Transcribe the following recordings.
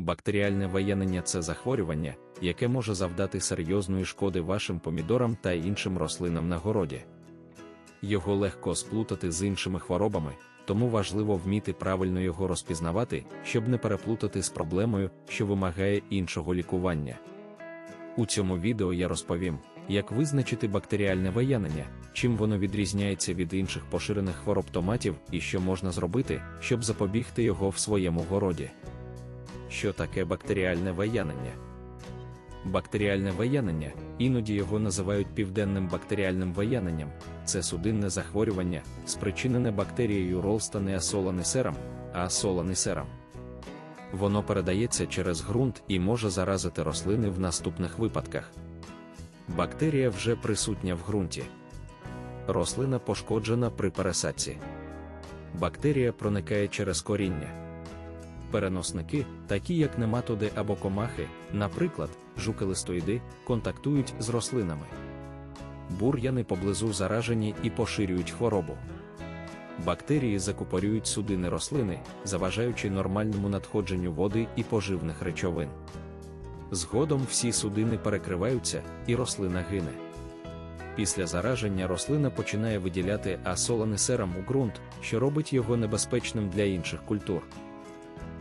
Бактеріальне виянення це захворювання, яке може завдати серйозної шкоди вашим помідорам та іншим рослинам на городі. Його легко сплутати з іншими хворобами, тому важливо вміти правильно його розпізнавати, щоб не переплутати з проблемою, що вимагає іншого лікування. У цьому відео я розповім, як визначити бактеріальне виянення, чим воно відрізняється від інших поширених хвороб томатів і що можна зробити, щоб запобігти його в своєму городі. Що таке бактеріальне виянення? Бактеріальне виянення, іноді його називають південним бактеріальним вияненням, це судинне захворювання, спричинене бактерією ролстанеасоланисерам, аасоланисерам. Воно передається через ґрунт і може заразити рослини в наступних випадках. Бактерія вже присутня в ґрунті. Рослина пошкоджена при пересадці. Бактерія проникає через коріння. Переносники, такі як нематоди або комахи, наприклад, жуки-листоїди, контактують з рослинами. Бур'яни поблизу заражені і поширюють хворобу. Бактерії закупорюють судини рослини, заважаючи нормальному надходженню води і поживних речовин. Згодом всі судини перекриваються, і рослина гине. Після зараження рослина починає виділяти асоланисерам у ґрунт, що робить його небезпечним для інших культур.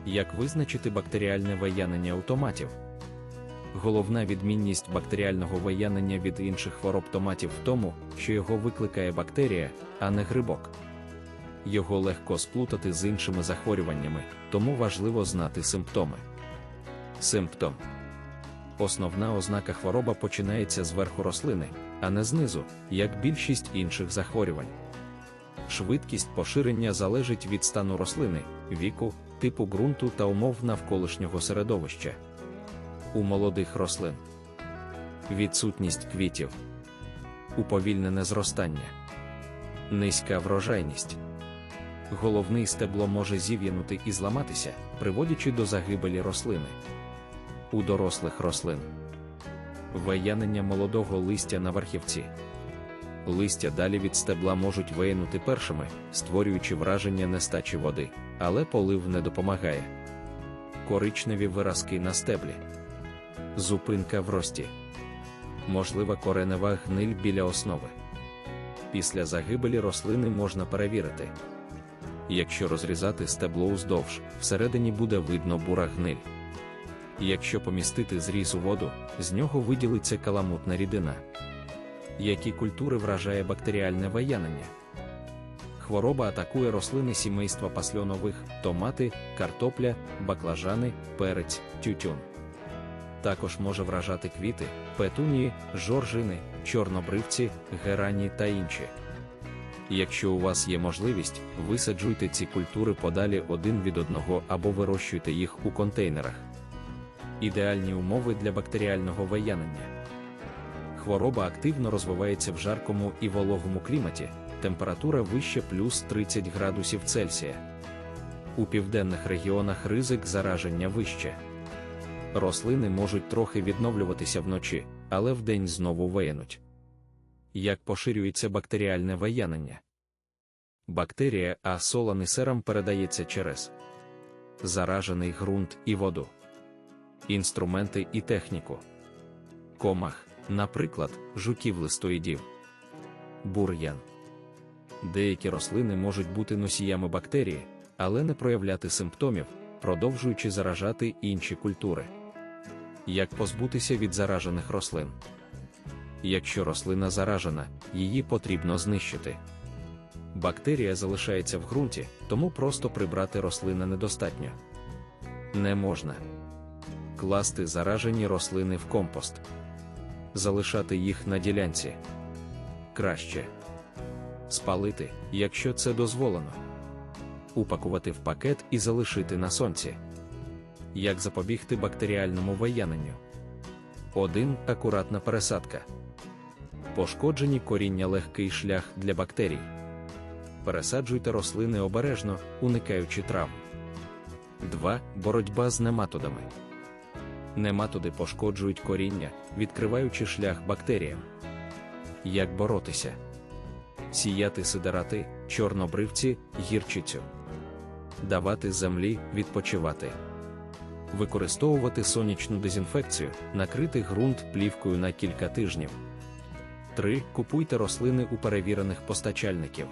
Як визначити бактеріальне виянення у томатів? Головна відмінність бактеріального виянення від інших хвороб томатів в тому, що його викликає бактерія, а не грибок. Його легко сплутати з іншими захворюваннями, тому важливо знати симптоми. Симптом Основна ознака хвороба починається зверху рослини, а не знизу, як більшість інших захворювань. Швидкість поширення залежить від стану рослини, віку, типу ґрунту та умов навколишнього середовища. У молодих рослин відсутність квітів, уповільнене зростання, низька врожайність. Головний стебло може зів'янути і зламатися, приводячи до загибелі рослини. У дорослих рослин виянення молодого листя на верхівці. Листя далі від стебла можуть виянути першими, створюючи враження нестачі води, але полив не допомагає. Коричневі виразки на стеблі. Зупинка в рості. Можлива коренева гниль біля основи. Після загибелі рослини можна перевірити. Якщо розрізати стебло уздовж, всередині буде видно бура гниль. Якщо помістити зріз у воду, з нього виділиться каламутна рідина. Які культури вражає бактеріальне виянення? Хвороба атакує рослини сімейства пасльонових, томати, картопля, баклажани, перець, тютюн. Також може вражати квіти, петунії, жоржини, чорнобривці, герані та інші. Якщо у вас є можливість, висаджуйте ці культури подалі один від одного або вирощуйте їх у контейнерах. Ідеальні умови для бактеріального виянення. Хвороба активно розвивається в жаркому і вологому кліматі, температура вище плюс 30 градусів Цельсія. У південних регіонах ризик зараження вище. Рослини можуть трохи відновлюватися вночі, але вдень знову виянуть. Як поширюється бактеріальне виянення? Бактерія асоланисерам передається через заражений ґрунт і воду, інструменти і техніку, комах, наприклад, жуків листоїдів, бур'ян. Деякі рослини можуть бути носіями бактерії, але не проявляти симптомів, продовжуючи заражати інші культури. Як позбутися від заражених рослин? Якщо рослина заражена, її потрібно знищити. Бактерія залишається в ґрунті, тому просто прибрати рослини недостатньо. Не можна класти заражені рослини в компост, залишати їх на ділянці. Краще спалити, якщо це дозволено, упакувати в пакет і залишити на сонці. Як запобігти бактеріальному вияненню? 1. Акуратна пересадка. Пошкоджені коріння легкий шлях для бактерій. Пересаджуйте рослини обережно, уникаючи травм. 2. Боротьба з нематодами. Нематоди пошкоджують коріння, відкриваючи шлях бактеріям. Як боротися? Сіяти сидерати, чорнобривці, гірчицю. Давати землі відпочивати. Використовувати сонячну дезінфекцію, накрити ґрунт плівкою на кілька тижнів. 3. Купуйте рослини у перевірених постачальників.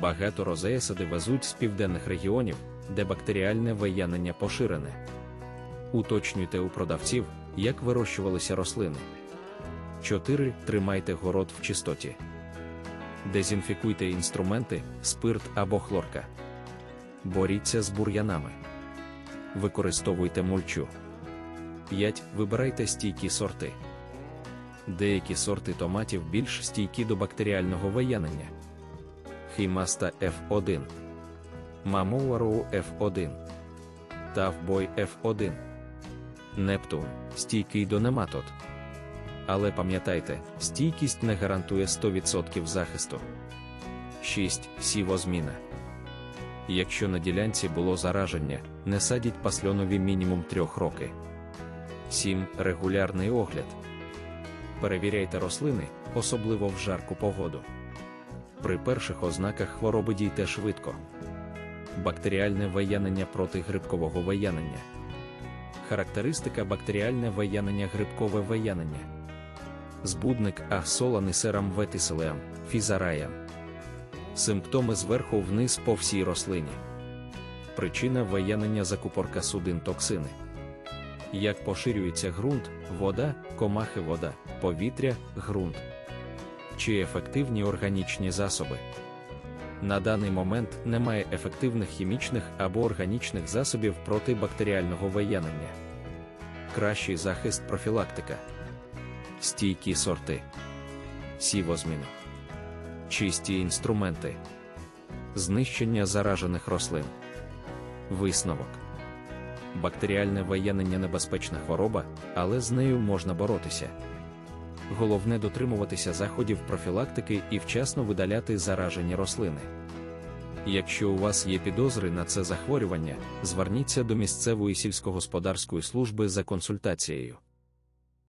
Багато розеясади везуть з південних регіонів, де бактеріальне виянення поширене. Уточнюйте у продавців, як вирощувалися рослини. 4. Тримайте город в чистоті. Дезінфікуйте інструменти, спирт або хлорка. Боріться з бур'янами. Використовуйте мульчу. 5. Вибирайте стійкі сорти. Деякі сорти томатів більш стійкі до бактеріального виянення. Хімаста F1, Мамоуароу F1, Тавбой F1, Нептун стійкий до нематод. Але пам'ятайте, стійкість не гарантує 100% захисту. 6. Сівозміна. Якщо на ділянці було зараження, не садіть пасльонові мінімум 3 роки. 7. Регулярний огляд. Перевіряйте рослини, особливо в жарку погоду. При перших ознаках хвороби дійте швидко. Бактеріальне виянення проти грибкового виянення. Характеристика бактеріальне виянення грибкове виянення. Збудник Ахсоланисерам ветиселеам, фізараям. Симптоми зверху вниз по всій рослині. Причина виянення закупорка судин токсини. Як поширюється ґрунт, вода, комахи вода, повітря, ґрунт. Чи ефективні органічні засоби? На даний момент немає ефективних хімічних або органічних засобів проти бактеріального виянення. Кращий захист профілактика. Стійкі сорти. Сівозміну. Чисті інструменти. Знищення заражених рослин. Висновок. Бактеріальне виянення небезпечна хвороба, але з нею можна боротися. Головне дотримуватися заходів профілактики і вчасно видаляти заражені рослини. Якщо у вас є підозри на це захворювання, зверніться до місцевої сільськогосподарської служби за консультацією.